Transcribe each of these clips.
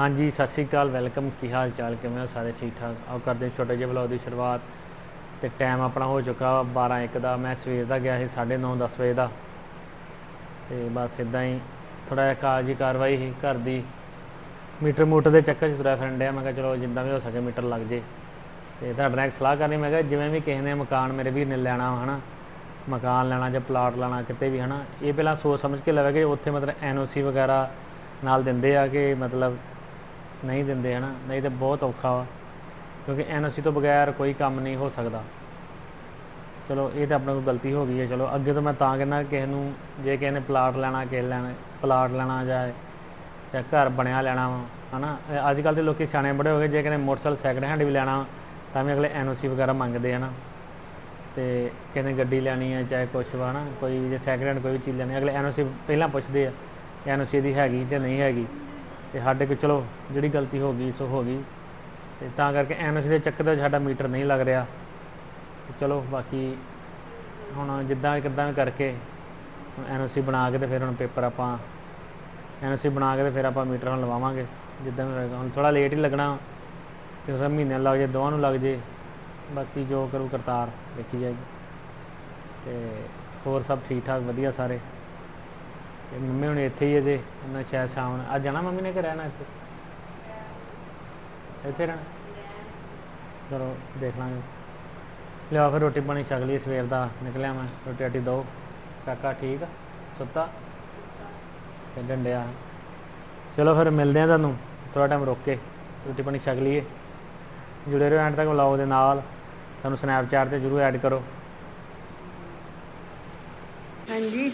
ਹਾਂਜੀ, ਸਤਿ ਸ਼੍ਰੀ ਅਕਾਲ, ਵੈਲਕਮ। ਕੀ ਹਾਲ ਚਾਲ? ਕਿਵੇਂ ਹੋ ਸਾਰੇ? ਠੀਕ ਠਾਕ? ਆਓ ਕਰਦੇ ਛੋਟੇ ਜਿਹੇ ਵਲੌਗ ਦੀ ਸ਼ੁਰੂਆਤ। ਤੇ ਟਾਈਮ ਆਪਣਾ ਹੋ ਚੁੱਕਾ 12 1 ਦਾ। ਮੈਂ ਸਵੇਰ ਦਾ ਗਿਆ ਸੀ 9:30 10 ਵਜੇ ਦਾ। ਤੇ ਬਸ ਇਦਾਂ ਹੀ ਥੋੜਾ ਜਿਹਾ ਕਾਗਜ਼ੀ ਕਾਰਵਾਈ ਸੀ, ਘਰ ਦੀ। ਮੀਟਰ ਮੋਟਰ ਦੇ ਚੱਕਰ 'ਚ ਤੁਰਿਆ ਫਿਰਨ ਡਿਆ। ਮੈਂ ਕਿਹਾ, ਚਲੋ ਜਿੱਦਾਂ ਵੀ ਹੋ ਸਕੇ ਮੀਟਰ ਲੱਗ ਜੇ। ਤੇ ਤੁਹਾਡੇ ਨਾਲ ਇੱਕ ਸਲਾਹ ਕਰਨੀ, ਮੈਂ ਕਿਹਾ ਜਿਵੇਂ ਵੀ ਕਿਸੇ ਨੇ ਮਕਾਨ ਮੇਰੇ ਵੀਰ ਨੇ ਲੈਣਾ ਵਾ, ਹਨਾ। ਮਕਾਨ ਲੈਣਾ ਜਾਂ ਪਲਾਟ ਲੈਣਾ, ਕਿਤੇ ਵੀ, ਹਨਾ। ਇਹ ਪਹਿਲਾਂ ਸੋਚ ਸਮਝ ਕੇ ਲਵੇ ਕਿ ਉੱਥੇ ਮਤਲਬ ਐਨਓਸੀ ਵਗੈਰਾ ਨਾਲ ਦਿੰਦੇ ਆ ਕਿ ਮਤਲਬ ਨਹੀਂ ਦਿੰਦੇ ਹਨਾ ਨਹੀਂ ਤੇ ਬਹੁਤ ਔਖਾ ਵਾ। ਕਿਉਂਕਿ ਐਨਓਸੀ ਤੋਂ ਬਗੈਰ ਕੋਈ ਕੰਮ ਨਹੀਂ ਹੋ ਸਕਦਾ। ਚਲੋ ਇਹ ਤਾਂ ਆਪਣੇ ਕੋਲ ਗਲਤੀ ਹੋ ਗਈ ਹੈ। ਚਲੋ ਅੱਗੇ ਤੋਂ ਮੈਂ ਤਾਂ ਕਹਿੰਦਾ ਕਿਸੇ ਨੂੰ ਜੇ ਕਿਸੇ ਨੇ ਪਲਾਟ ਲੈਣਾ ਕਿਸੇ ਲੈਣਾ ਪਲਾਟ ਲੈਣਾ ਜਾਂ ਜਾਂ ਘਰ ਬਣਿਆ ਲੈਣਾ ਵਾ ਹਨਾ। ਇਹ ਅੱਜ ਕੱਲ੍ਹ ਦੇ ਲੋਕੀ ਸਿਆਣੇ ਬੜੇ ਹੋ ਗਏ ਜੇ ਕਿਸੇ ਨੇ ਮੋਟਰਸਾਈਕਲ ਸੈਕਿੰਡ ਹੈਂਡ ਵੀ ਲੈਣਾ ਵਾ, ਤਾਂ ਵੀ ਅਗਲੇ ਐਨਓਸੀ ਵਗੈਰਾ ਮੰਗਦੇ ਆ ਨਾ ਤੇ ਕਿਸੇ ਨੇ ਗੱਡੀ ਲੈਣੀ ਹੈ ਚਾਹੇ ਕੁਛ ਵਾ ਨਾ ਕੋਈ ਜੇ ਸੈਕਿੰਡ ਹੈਂਡ ਕੋਈ ਵੀ ਚੀਜ਼ ਲੈਣੀ ਅਗਲੇ ਐਨਓਸੀ ਪਹਿਲਾਂ ਪੁੱਛਦੇ ਆ ਐਨਓਸੀ ਦੀ ਹੈਗੀ ਜਾਂ ਨਹੀਂ ਹੈਗੀ। ਤੇ ਸਾਡੇ ਕੋਲ ਚਲੋ ਜਿਹੜੀ ਗਲਤੀ ਹੋ ਗਈ, ਸੋ ਹੋ ਗਈ। ਤੇ ਤਾਂ ਕਰਕੇ ਐਨਓਸੀ ਦੇ ਚੱਕਰ ਦੇ ਸਾਡਾ ਮੀਟਰ ਨਹੀਂ ਲੱਗ ਰਿਹਾ। ਤੇ ਚਲੋ ਬਾਕੀ ਹੁਣ ਜਿੱਦਾਂ ਕਿੱਦਾਂ ਵੀ ਕਰਕੇ ਐਨਓਸੀ ਬਣਾ ਕੇ ਤੇ ਫਿਰ ਹੁਣ ਪੇਪਰ ਆਪਾਂ ਐਨਓਸੀ ਬਣਾ ਕੇ ਤੇ ਫਿਰ ਆਪਾਂ ਮੀਟਰ ਹੁਣ ਲਵਾਵਾਂਗੇ। ਜਿੱਦਾਂ ਵੀ ਹੋਏਗਾ। ਹੁਣ ਥੋੜਾ ਲੇਟ ਹੀ ਲੱਗਣਾ। ਕਿਸੇ ਮਹੀਨੇ ਲੱਗ ਜੇ, ਦੋਵਾਂ ਨੂੰ ਲੱਗ ਜੇ। ਬਾਕੀ ਜੋ ਕਰੂ ਕਰਤਾਰ ਦੇਖੀ ਜਾਏਗੀ। ਤੇ ਹੋਰ ਸਭ ਠੀਕ ਠਾਕ ਵਧੀਆ ਸਾਰੇ। ਤੇ ਮੰਮੀ ਹੁਣ ਇੱਥੇ ਹੀ ਅਜੇ ਉਹਨਾਂ ਸ਼ਾਇਦ ਸ਼ਾਮ ਨੂੰ। ਅੱਜ ਜਾਣਾ ਮੰਮੀ ਨੇ ਕਿ ਰਹਿਣਾ ਇੱਥੇ? ਇੱਥੇ ਰਹਿਣਾ? ਚਲੋ, ਦੇਖ ਲਾਂਗੇ। ਲਿਆ ਫਿਰ ਰੋਟੀ ਪਾਣੀ ਛਕ ਲਈ ਸਵੇਰ ਦਾ ਨਿਕਲਿਆ ਮੈਂ ਰੋਟੀ ਰਾਟੀ ਦੋ ਕਾਕਾ ਠੀਕ ਆ? ਸੁੱਤਾ? ਖੇਡਣ ਡਿਆ। ਚਲੋ ਫਿਰ ਮਿਲਦੇ ਆ ਤੁਹਾਨੂੰ ਥੋੜਾ ਟਾਈਮ ਰੁਕ ਕੇ, ਰੋਟੀ ਪਾਣੀ ਛਕ ਲਈਏ। ਜੁੜੇ ਰਹੋ ਐਂਡ ਤੱਕ ਵਲੌਗ ਦੇ ਨਾਲ। ਸਾਨੂੰ ਸਨੈਪਚੈਟ ਤੇ ਜਰੂਰ ਐਡ ਕਰੋ। ਹਾਂਜੀ।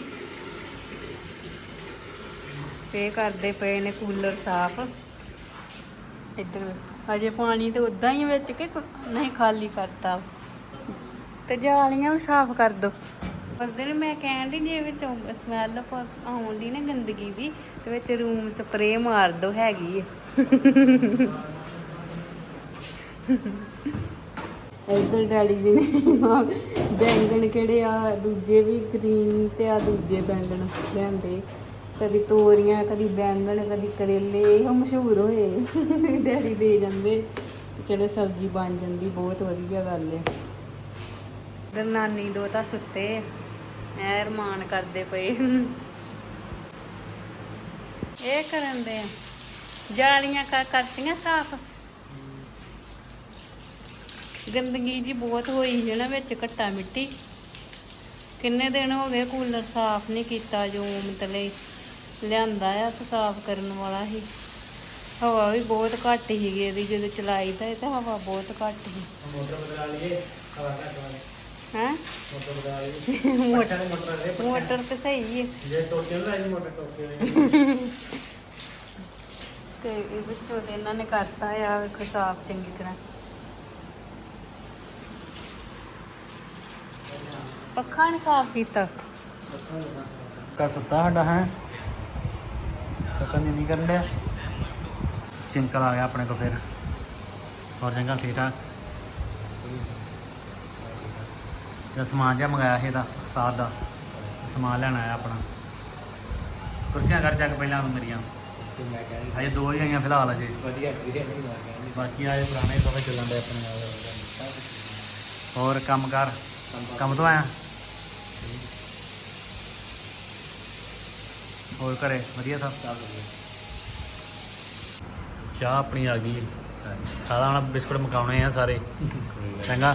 ਇਹ ਕਰਦੇ ਪਏ ਨੇ ਕੂਲਰ ਸਾਫ਼। ਇੱਧਰ ਅਜੇ ਪਾਣੀ ਤੇ ਉਦਾਂ ਹੀ ਵਿੱਚ ਕਿ ਨਹੀਂ ਖਾਲੀ ਕਰਤਾ। ਤੇ ਜਾਲੀਆਂ ਵੀ ਸਾਫ਼ ਕਰ ਦੋ। ਉਹਦੇ ਨੇ ਮੈਂ ਕਹਿਣ ਦੀ ਜੇ ਵਿੱਚ ਸਮੈਲ ਆਉਂਦੀ ਨਾ ਗੰਦਗੀ ਦੀ ਤੇ ਵਿੱਚ ਰੂਮ ਸਪਰੇ ਮਾਰ ਦੋ ਹੈਗੀ ਹੈ ਇੱਧਰ ਡੈਡੀ ਜੀ ਨੇ ਬੈਂਗਣ ਕਿਹੜੇ ਆ? ਦੂਜੇ ਵੀ ਗ੍ਰੀਨ ਤੇ ਆ ਦੂਜੇ ਬੈਂਗਣ ਲਿਆਂਦੇ ਕਦੀ ਤੋਰੀਆਂ, ਕਦੀ ਬੈਂਗਣ, ਕਦੀ ਕਰੇਲੇ, ਇਹੋ ਮਸ਼ਹੂਰ ਹੋਏ। ਡੈਡੀ ਦੇ ਜਾਂਦੇ। ਚਲੇ ਸਬਜ਼ੀ ਬਣ ਜਾਂਦੀ, ਬਹੁਤ ਵਧੀਆ ਗੱਲ ਹੈ ਇੱਧਰ ਨਾਨੀ ਦੋ ਤਾਂ ਸੁੱਤੇ। ਐ ਰਮਾਨ ਕਰਦੇ ਪਏ। ਇਹ ਕਰਨ ਦੇ ਆ। ਜਾਲੀਆਂ ਕਰ ਕਰਤੀਆਂ ਸਾਫ਼। ਗੰਦਗੀ ਜੀ ਬਹੁਤ ਹੋਈ ਹੈ ਨਾ ਵਿੱਚ, ਘੱਟਾ ਮਿੱਟੀ। ਕਿੰਨੇ ਦਿਨ ਹੋ ਗਏ ਕੂਲਰ ਸਾਫ਼ ਨਹੀਂ ਕੀਤਾ ਜੋ ਮਤਲਬ ਲਿਆਂਦਾ ਆ ਤੇ ਸਾਫ਼ ਕਰਨ ਵਾਲਾ ਸੀ। ਹਵਾ ਵੀ ਬਹੁਤ ਘੱਟ ਸੀਗੀ ਇਹਦੀ ਜਦੋਂ ਚਲਾਈ ਤਾਂ ਇਹ ਤਾਂ ਹਵਾ ਬਹੁਤ ਘੱਟ ਸੀ। ਮੋਟਰ ਬਦਲਾ ਲਈਏ ਹਵਾ ਘੱਟ ਵਾਲੀ ਹੈ? ਮੋਟਰ ਬਦਲਾ ਲਈਏ। ਮੋਟਰ ਮੋਟਰ ਮੋਟਰ ਤੇ ਸਹੀ ਹੈ ਜੇ ਟੋਕੇ ਨੂੰ ਲਾਈ ਮੋਟਰ ਟੋਕੇ ਤੇ ਇਹ ਵਿੱਚੋਂ ਤੇ ਇਹਨਾਂ ਨੇ ਕਰਤਾ ਆ ਵੇਖੋ ਸਾਫ਼ ਚੰਗੀ ਤਰ੍ਹਾਂ। ਪੱਖਾ ਨਹੀਂ ਸਾਫ਼ ਕੀਤਾ। ਕਾ ਸੁੱਤਾ ਸਾਡਾ ਹੈ? ਕਾਕਾ ਨੀ ਨਹੀਂ ਕਰਨ ਡਿਆ। ਚਿੰਕਲ ਆ ਗਿਆ ਆਪਣੇ ਕੋ ਫਿਰ। ਹੋਰ ਚੰਗਾ ਠੀਕ ਠਾਕ? ਜੇ ਸਮਾਨ ਜਿਹਾ ਮੰਗਾਇਆ ਸੀ ਇਹਦਾ ਉਸਤਾਦ ਦਾ। ਸਮਾਨ ਲੈਣ ਆਇਆ ਆਪਣਾ। ਕੁਰਸੀਆਂ ਕਰ ਚੱਕ ਪਹਿਲਾਂ ਤੂੰ ਮੇਰੀਆਂ। ਮੈਂ ਕਹਿੰਦਾ ਅਜੇ ਦੋ ਹੀ ਆਈਆਂ ਫਿਲਹਾਲ ਅਜੇ ਵਧੀਆ ਐਕਸਪੀਰੀਅੰਸ ਹੀ ਬਾਕੀ ਆਏ ਪੁਰਾਣੇ ਸੋਫੇ ਚੱਲਣ ਦੇ ਆਪਣੇ ਨਾਲ। ਹੋਰ ਕੰਮ ਕਰ? ਕੰਮ ਤੋਂ ਆਇਆ? ਹੋਰ ਘਰੇ? ਵਧੀਆ ਸਭ? ਚਾਹ ਆਪਣੀ ਆ ਗਈ। ਖਾਦਾ ਹੁਣ ਬਿਸਕੁਟ ਮਕਾਉਣੇ ਆ ਸਾਰੇ। ਚੰਗਾ?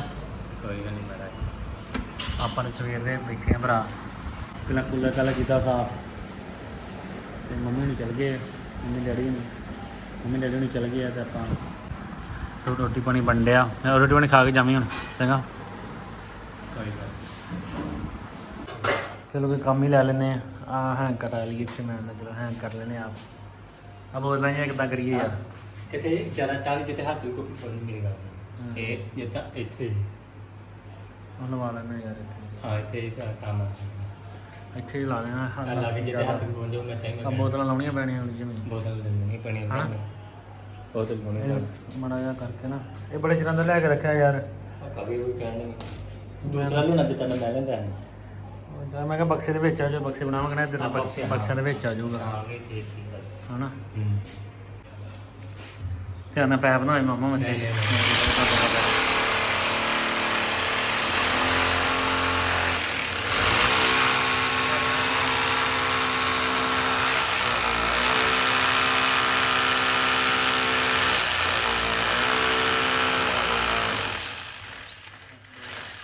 ਕੋਈ ਗੱਲ ਨਹੀਂ ਮਹਾਰਾਜ। ਆਪਾਂ ਨੇ ਸਵੇਰ ਦੇ ਬੈਠੇ ਆ ਭਰਾ। ਪਹਿਲਾਂ ਕੂਲਰ ਕੱਲ ਕੀਤਾ ਸਾਫ਼। ਤੇ ਮੰਮੀ ਨੂੰ ਚਲ ਗਏ ਮੰਮੀ ਡੈਡੀ ਨੂੰ ਮੰਮੀ ਡੈਡੀ ਨੂੰ ਚਲ ਗਏ ਆ ਤੇ ਆਪਾਂ ਰੋਟੀ ਪਾਣੀ ਬਣ ਡਿਆ ਮੈਂ ਰੋਟੀ ਪਾਣੀ ਖਾ ਕੇ ਜਾਵੀਂ ਹੁਣ। ਚੰਗਾ? ਕੋਈ ਗੱਲ ਚਲੋ ਕੋਈ ਕੰਮ ਹੀ ਲੈ ਲੈਨੇ ਆ ਆ ਹੈਂਗ ਕਰਾ ਲਈ ਇੱਥੇ ਮੈਂ ਨਾ ਚਲੋ ਹੈਂਗ ਕਰ ਲੈਨੇ ਆਪ। ਆ ਬੋਲ ਰਹੀਆਂ ਕਿਦਾਂ ਕਰੀਏ ਯਾਰ। ਕਿਤੇ ਜ਼ਿਆਦਾ ਚਾਲੀ ਜਿੱਤੇ ਹੱਥ ਵੀ ਕੋਈ ਫੋਨ ਨਹੀਂ ਮੇਰੀ ਗੱਲ ਇਹ ਜਿੱਦਾਂ ਇੱਥੇ ਉਹ ਲਵਾ ਲੈਨੇ ਯਾਰ ਇੱਥੇ। ਹਾਂ ਇੱਥੇ ਇੱਕ ਕੰਮ ਆ। ਇੱਥੇ ਹੀ ਲਾ ਲੈਣਾ ਆ ਲੱਗੇ ਜਿੱਤੇ ਹੱਥ ਵੀ ਪਹੁੰਚ ਜਾਓ ਮੈਂ ਆ ਚਾਹੀਦਾ ਬੋਤਲਾਂ ਲਾਉਣੀਆਂ ਪੈਣੀਆਂ ਹੁਣ ਜਿਵੇਂ। ਬੋਤਲ ਨਹੀਂ ਪਣੀ ਹਾਂ। ਬੋਤਲ। ਪਣੀ। ਮੜਾ ਜਿਹਾ ਕਰਕੇ ਨਾ। ਇਹ ਬੜੇ ਚਿਰਾਂ ਦਾ ਲੈ ਕੇ ਰੱਖਿਆ ਯਾਰ। ਕभी ਵੀ ਕਹਿੰਦੇ ਦੂਸਰਾ ਲੂਣਾ ਜਿੱਤਾ ਮੈਂ ਲੈ ਲੈਂਦਾ। ਜਾਂ ਮੈਂ ਕਿਹਾ ਬਕਸੇ ਦੇ ਵਿੱਚ ਆ ਜਾਓ ਬਕਸੇ ਬਣਾਵਾਂਗੇ ਨਾ ਇੱਧਰ ਬਕਸੇ। ਬਕਸਿਆਂ ਦੇ ਵਿੱਚ ਆ ਜਾਊਗਾ। ਹਾਂ ਇਹ ਠੀਕ ਠੀਕ ਹੈ। ਹਨਾ? ਹੂੰ। ਧਿਆਨ ਨਾਲ ਪੈਪ ਨਾ ਹੋਏ ਮਾਮਾ ਮਸੇ ਨਹੀਂ, ਨਹੀਂ,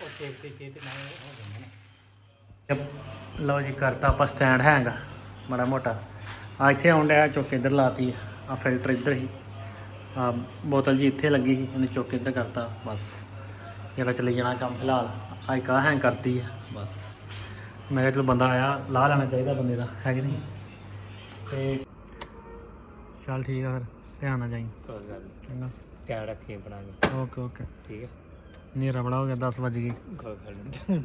ਉਹ ਟੇਪ ਤੇ ਛੇ ਤੇ ਨਾਲ ਹੋ ਜਾਂਦਾ ਨਾ ਲਓ ਜੀ ਕਰਤਾ ਆਪਾਂ ਸਟੈਂਡ ਹੈਗਾ ਬੜਾ ਮੋਟਾ। ਆ ਇੱਥੇ ਆਉਣ ਡਿਆ ਚੁੱਕ ਇੱਧਰ ਲਾਤੀ ਆ ਫਿਲਟਰ ਇੱਧਰ ਹੀ ਆ ਬੋਤਲ ਜੀ ਇੱਥੇ ਲੱਗੀ ਸੀ ਇਹਨੇ ਚੁੱਕ ਇੱਧਰ ਕਰਤਾ ਬਸ। ਇਹਦਾ ਚੱਲੀ ਜਾਣਾ ਕੰਮ ਫਿਲਹਾਲ। ਆ ਇੱਕ ਹੈਂਗ ਕਰਤੀ ਆ ਬਸ। ਮੈਂ ਕਿਹਾ ਚਲੋ ਬੰਦਾ ਆਇਆ ਲਾ ਲੈਣਾ ਚਾਹੀਦਾ ਬੰਦੇ ਦਾ ਹੈ ਕਿ ਨਹੀਂ? ਤੇ ਚੱਲ ਠੀਕ ਆ ਫਿਰ ਧਿਆਨ ਨਾਲ ਜਾਈ। ਕੋਈ ਗੱਲ ਨਹੀਂ ਚੰਗਾ। ਧਿਆਨ ਰੱਖੀ ਵੀ, ਓਕੇ ਓਕੇ ਠੀਕ ਹੈ ਨੇਰਾ ਬੜਾ ਹੋ ਗਿਆ 10 ਵਜ ਗਏ।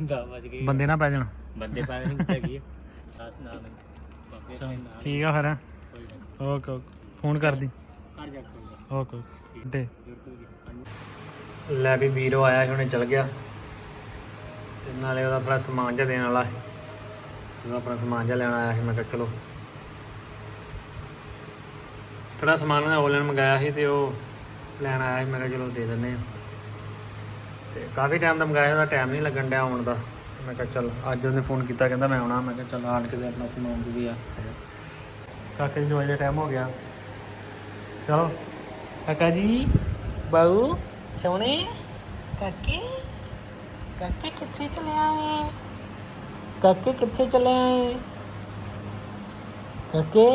ਦਾ ਵੱਜ ਗਈ ਬੰਦੇ ਨਾ ਪੈ ਜਾਣ। ਬੰਦੇ ਪਾ ਨਹੀਂ ਹੈਗੀ ਹੈ ਸਾਸ ਨਾਲ। ਬਾਕੀ ਚਲੋ, ਆਪਣੇ ਨਾਲ। ਠੀਕ ਆ ਫਿਰ। ਹੈਂ। ਕੋਈ ਗੱਲ ਨੀ। Okay okay. ਫੋਨ ਕਰਦੀ ਘਰ ਜਾ ਕੇ ਓਕੇ ਓਕੇ। ਲੈ ਵੀ ਵੀਰੋ ਆਇਆ ਸੀ ਹੁਣੇ ਚਲ ਗਿਆ। ਤੇ ਨਾਲੇ ਉਹਦਾ ਥੋੜਾ ਸਮਾਨ ਜਿਹਾ ਦੇਣ ਵਾਲਾ ਸੀ। ਉਹ ਆਪਣਾ ਸਮਾਨ ਜਿਹਾ ਲੈਣ ਆਇਆ ਸੀ ਮੈਂ ਕਿਹਾ ਚਲੋ। ਥੋੜਾ ਸਮਾਨ ਉਹਨੇ ਆਨਲਾਈਨ ਮੰਗਾਇਆ ਸੀ ਤੇ ਉਹ ਲੈਣ ਆਇਆ ਸੀ ਮੈਂ ਕਿਹਾ ਚਲੋ ਦੇ ਦਿੰਦੇ ਆ ਤੇ ਕਾਫੀ ਟਾਈਮ ਦਾ ਮੰਗਾਇਆ ਉਹਦਾ ਟਾਈਮ ਨਹੀਂ ਲੱਗਣ ਡਿਆ ਆਉਣ ਦਾ। ਮੈਂ ਕਿਹਾ ਚਲ ਅੱਜ ਉਹਨੇ ਫੋਨ ਕੀਤਾ ਕਹਿੰਦਾ ਮੈਂ ਆਉਣਾ। ਮੈਂ ਕਿਹਾ ਚਲ ਆਣ ਕੇ ਤੇ ਆਪਣਾ ਸਮਾਨ ਵੀ ਆ। ਕਾਕੇ ਦੀ ਦਵਾਈ ਦਾ ਟਾਈਮ ਹੋ ਗਿਆ। ਚਲੋ ਕਾਕਾ ਜੀ ਬਾਊ ਸੋਹਣੇ। ਕਾਕੇ ਕਾਕੇ ਕਿੱਥੇ ਚਲੇ ਆਏ? ਕਾਕੇ ਕਿੱਥੇ ਚਲੇ ਆਏ? ਕਾਕੇ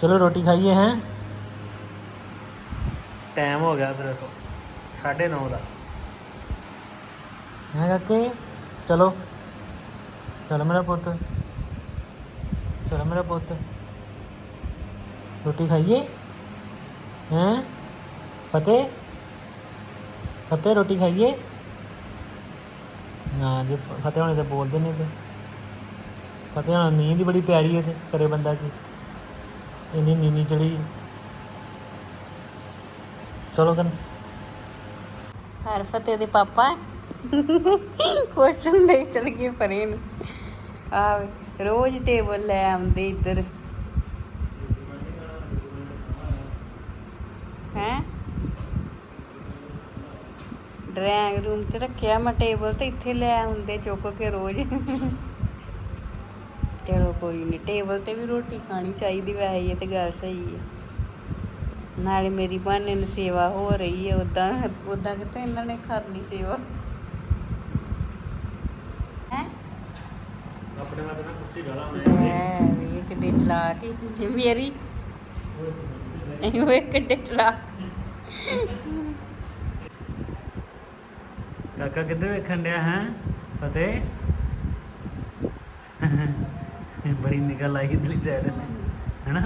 ਚਲੋ ਰੋਟੀ ਖਾਈਏ हैं ਟਾਈਮ ਹੋ ਗਿਆ ਫਿਰ 9:30 ਦਾ। ਹੈ ਕਾਕੇ? ਚਲੋ। ਚਲ ਮੇਰਾ ਪੁੱਤ। ਚਲ ਮੇਰਾ ਪੁੱਤ। ਰੋਟੀ ਖਾਈਏ? ਹੈ? ਫਤਿਹ? ਫਤਿਹ ਰੋਟੀ ਖਾਈਏ? ਨਾ ਜੇ ਫਤਿਹ ਹੋਣੇ ਤੇ ਬੋਲਦੇ ਨੇ ਤੇ। ਫਤਿਹ ਹੋਣਾ ਨੀਂਦ ਹੀ ਬੜੀ ਪਿਆਰੀ ਹੈ ਤੇ ਕਰੇ ਬੰਦਾ ਕੀ। ਇੰਨੀ ਨੀਂਦ ਚੜੀ ਚਲੋ ਕਨ ਹਰ ਫਤਿਹ ਦੇ ਪਾਪਾ। ਕੁਐਸਚਨ ਦੇ ਚਲ ਗਏ ਪਰੇ ਨੂੰ। ਆ ਰੋਜ਼ ਟੇਬਲ ਲੈ ਆਉਂਦੇ ਇੱਧਰ। ਹੈ? ਡਰਾਇੰਗ ਰੂਮ 'ਚ ਰੱਖਿਆ ਮੈਂ ਟੇਬਲ ਤੇ ਇੱਥੇ ਲੈ ਆਉਂਦੇ ਚੁੱਕ ਕੇ ਰੋਜ਼। ਚਲੋ ਕੋਈ ਨਹੀਂ ਟੇਬਲ ਤੇ ਵੀ ਰੋਟੀ ਖਾਣੀ ਚਾਹੀਦੀ ਵੈਸੇ ਇਹ ਤੇ ਗੱਲ ਸਹੀ ਹੈ। ਨਾਲੇ ਮੇਰੀ ਬਹਾਨੇ ਨੂੰ ਸੇਵਾ ਹੋ ਰਹੀ ਹੈ ਉਦਾਂ ਉਦਾਂ ਕਿਤੇ ਇਹਨਾਂ ਨੇ ਕਰਨੀ ਸੇਵਾ ਹੈ ਆਪਣੇ ਵਾਸਤੇ ਨਾ ਕੁਰਸੀ ਗਾਲਾ ਐ ਵੀ ਕਿੱਡੇ ਚਲਾ ਕੇ ਮੇਰੀ। ਇਹ ਵੇ ਕਿੱਡੇ ਚਲਾ ਕਾਕਾ ਕਿੱਧਰ ਵੇਖਣ ਡਿਆ ਹੈ? ਫਤਿਹ? ਬੜੀ ਨਿਕਲ ਆਈ ਇਧਰਲੀ ਸਾਈਡ ਨੇ ਹੈਨਾ?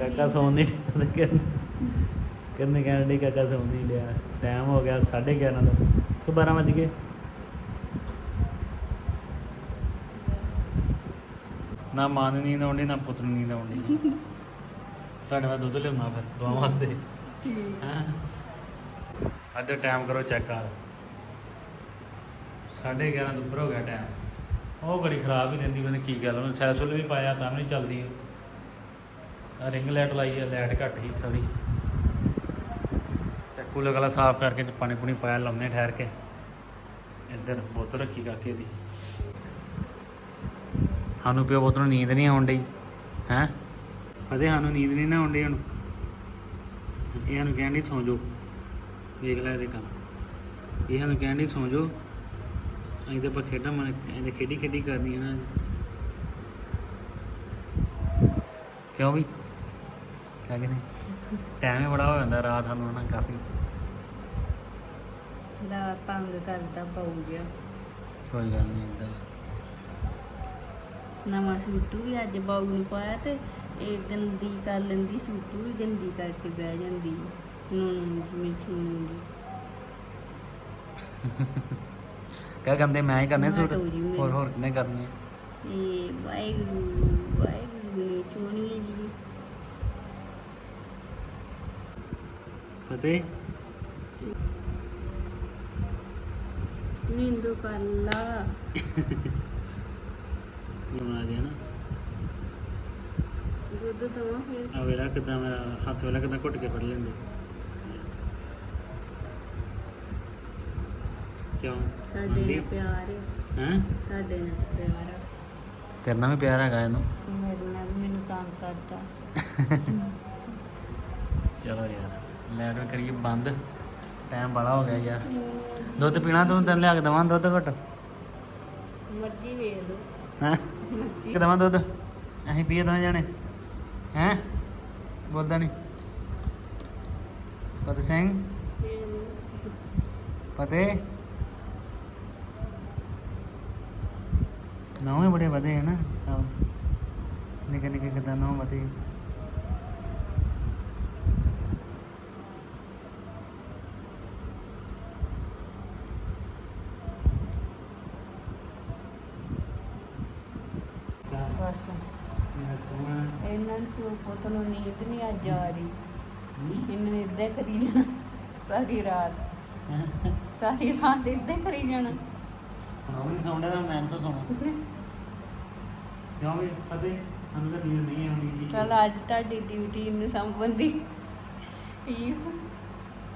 ਕਾਕਾ ਸੌਣ ਨਹੀਂ ਡਿਆ ਕਿੰਨੇ ਕਹਿਣ ਡਈ ਕਾਕਾ ਸੌਣ ਨਹੀਂ ਲਿਆ ਟਾਈਮ ਹੋ ਗਿਆ 11:30 ਦਾ। ਕਿ 12 ਵਜ ਗਏ। ਨਾ ਮਾਂ ਨੂੰ ਨੀਂਦ ਆਉਂਦੀ, ਨਾ ਪੁੱਤ ਨੂੰ ਨੀਂਦ ਆਉਂਦੀ। ਤੁਹਾਡੇ ਵਾਸਤੇ ਦੁੱਧ ਲਿਆਉਣਾ ਫਿਰ, ਦੋਵਾਂ ਵਾਸਤੇ। ਹੈਂ। ਅੱਜ ਟਾਈਮ ਕਰੋ ਚੈੱਕ ਕਰ 11:30 ਤੋਂ ਉੱਪਰ ਹੋ ਗਿਆ ਟਾਈਮ ਉਹ ਬੜੀ ਖਰਾਬ ਹੀ ਰਹਿੰਦੀ ਉਹਨੇ ਕੀ ਗੱਲ, ਉਹਨੇ ਸੈਲਸੁਲ ਵੀ ਪਾਇਆ, ਤਾਂ ਵੀ ਚੱਲਦੀ। ਆ ਰਿੰਗ ਲਾਈਟ ਲਾਈ ਆ ਲਾਈਟ ਘੱਟ ਹੀ ਥੋੜੀ ਕੂਲਰ ਗਲਾ ਸਾਫ਼ ਕਰਕੇ ਚ ਪਾਣੀ ਪੂਣੀ ਪਾਇਆ ਲਾਉਣੇ ਠਹਿਰ ਕੇ। ਇੱਧਰ ਬੋਤਲ ਰੱਖੀ ਕਾਕੇ ਦੀ। ਸਾਨੂੰ ਪਿਓ ਬੋਤਲ ਨੂੰ ਨੀਂਦ ਨਹੀਂ ਆਉਣ ਡਈ, ਹੈ? ਅਦੇ ਸਾਨੂੰ ਨੀਂਦ ਨਹੀਂ ਨਾ ਆਉਣ ਡਈ ਹੁਣ। ਇਹ ਸਾਨੂੰ ਕਹਿਣ ਡਈ, ਸੌਂ ਜਾਓ, ਵੇਖ ਲੈ ਇਹਦੇ ਕੰਮ। ਇਹ ਸਾਨੂੰ ਕਹਿਣ ਡਈ, ਸੌਂ ਜਾਓ, ਅਸੀਂ ਤਾਂ ਆਪਾਂ ਖੇਡਾਂ ਮਨ ਇਹਦੇ ਖੇਡੀ ਖੇਡੀ ਕਰਨੀ ਨਾ ਕਿਉਂ ਵੀ ਕਿਆ ਕਹਿੰਦੇ ਟਾਈਮ ਹੀ ਬੜਾ ਹੋ ਜਾਂਦਾ, ਰਾਤ ਸਾਨੂੰ ਨਾ ਕਾਫੀ। ਰਾਤ ਤੰਗ ਕਰਦਾ ਪਾਉ ਗਿਆ ਕੋਈ ਗੱਲ ਨਹੀਂ ਇਦਾਂ ਨਵਾਂ ਸੂਟੂ ਵੀ ਅੱਜ ਬਾਊ ਨੂੰ ਪਾਇਆ ਤੇ ਇਹ ਗੰਦੀ ਕਰ ਲੈਂਦੀ ਸੂਟੂ ਵੀ ਗੰਦੀ ਕਰਕੇ ਬਹਿ ਜਾਂਦੀ। ਨੂੰ ਜਿਵੇਂ ਚੂੰਗੀ ਕਿਆ ਕਹਿੰਦੇ ਮੈਂ ਹੀ ਕਰਨੇ ਸੂਟ ਮੇਰੀ। ਹੋਰ ਹੋਰ ਕਿੰਨੇ ਕਰਨੇ ਆ? ਇਹ ਵਾਹਿਗੁਰੂ ਵਾਹਿਗੁਰੂ ਨੇ ਚੋਣੀ ਹੈ ਜੀ। ਫਤਿਹ ਨਿੰਦੂ ਕੱਲਾ ਬਣਾ ਦੇ ਨਾ। ਦੁੱਧ ਦਵਾਂ ਫਿਰ? ਆ ਵੇਲਾ ਕਿਦਾਂ ਮੇਰਾ ਹੱਥ ਵੇਲਾ ਕਿਦਾਂ ਘੁੱਟ ਕੇ ਫੜ ਲੈਂਦੇ। ਕਿਉਂ? ਤੁਹਾਡੇ ਨਾਲ ਪਿਆਰ ਹੈ ਹੈ? ਤੁਹਾਡੇ ਨਾਲ ਪਿਆਰ ਆ। ਤੇਰੇ ਨਾਲ ਵੀ ਪਿਆਰ ਹੈਗਾ ਇਹਨੂੰ। ਮੇਰੇ ਨਾਲ ਮੈਨੂੰ ਤੰਗ ਕਰਦਾ। ਚਲੋ ਯਾਰ ਲੈਟ ਵੀ ਕਰੀਏ ਬੰਦ। ਟਾਈਮ ਬੜਾ ਹੋ ਗਿਆ ਯਾਰ। ਦੁੱਧ ਪੀਣਾ ਤੂੰ ਤੈਨੂੰ ਲਿਆ ਕੇ ਦਵਾਂ ਦੁੱਧ ਘਟ? ਮਰਜ਼ੀ ਵੇਖ ਲਓ। ਹੈ? ਮਰਜ਼ੀ। ਕਿ ਦਵਾਂ ਦੁੱਧ? ਅਸੀਂ ਪੀਏ ਦੋਵੇਂ ਜਾਣੇ। ਹੈ? ਬੋਲਦਾ ਨਹੀਂ ਫਤਿਹ ਸਿੰਘ। ਫਤਿਹ। ਨੌਵੇਂ ਬੜੇ ਵਧੇ ਹੈ ਨਾ। ਨਿੱਕੇ ਨਿੱਕੇ ਕਿਦਾਂ ਨੌ ਵਧੇ। ਬਸ ਇਹਨਾਂ ਨੂੰ ਪੁੱਤ ਨੂੰ ਨੀਂਦ ਨਹੀਂ ਅੱਜ ਆ ਰਹੀ। ਇਹਨੂੰ ਹੀ ਕਰੀ ਜਾਣਾ ਸਾਰੀ ਰਾਤ। ਸਾਰੀ ਰਾਤ ਹੀ ਕਰੀ ਜਾਣਾ। ਉਹ ਨਹੀਂ ਸੌਂਦਾ ਤਾਂ ਮੈਂ ਤਾਂ ਸੌਣਾ? ਕਿਉਂ ਵੀ ਫਤਿਹ ਸਾਨੂੰ ਤਾਂ ਨੀਂਦ ਨਹੀਂ ਆਉਂਦੀ ਜੀ ਚਲ ਅੱਜ ਤੁਹਾਡੀ ਡਿਊਟੀ ਨੂੰ ਸੰਬੰਧੀ ਇਹ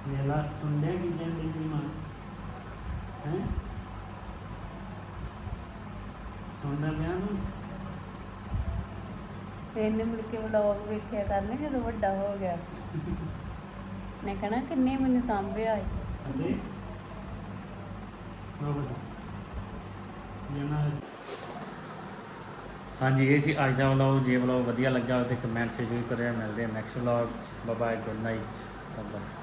ਮੇਲਾ ਸੁਣਦੇ ਕੀ ਜਾਂਦੇ ਦੀ ਮਾਂ। ਹੈ? ਸੁਣਦਾ ਪਿਆ ਨੂੰ ਇਹਨੇ ਮੁੜ ਕੇ ਵਲੌਗ ਵੇਖਿਆ ਕਰਨੇ ਜਦੋਂ ਵੱਡਾ ਹੋ ਗਿਆ। ਮੈਂ ਕਹਣਾ ਕਿੰਨੇ ਮੈਨੂੰ ਸਾਂਭਿਆ ਬਤਾ ਜਨਾ ਹਾਂਜੀ ਇਹ ਸੀ ਅੱਜ ਦਾ ਵਲੌਗ ਜੇ ਵਲੌਗ ਵਧੀਆ ਲੱਗਾ ਹੋਵੇ ਤੇ ਕਮੈਂਟ ਸੇ ਜ਼ਰੂਰ ਕਰਿਆ। ਮਿਲਦੇ ਹਾਂ next vlog bye bye good night bye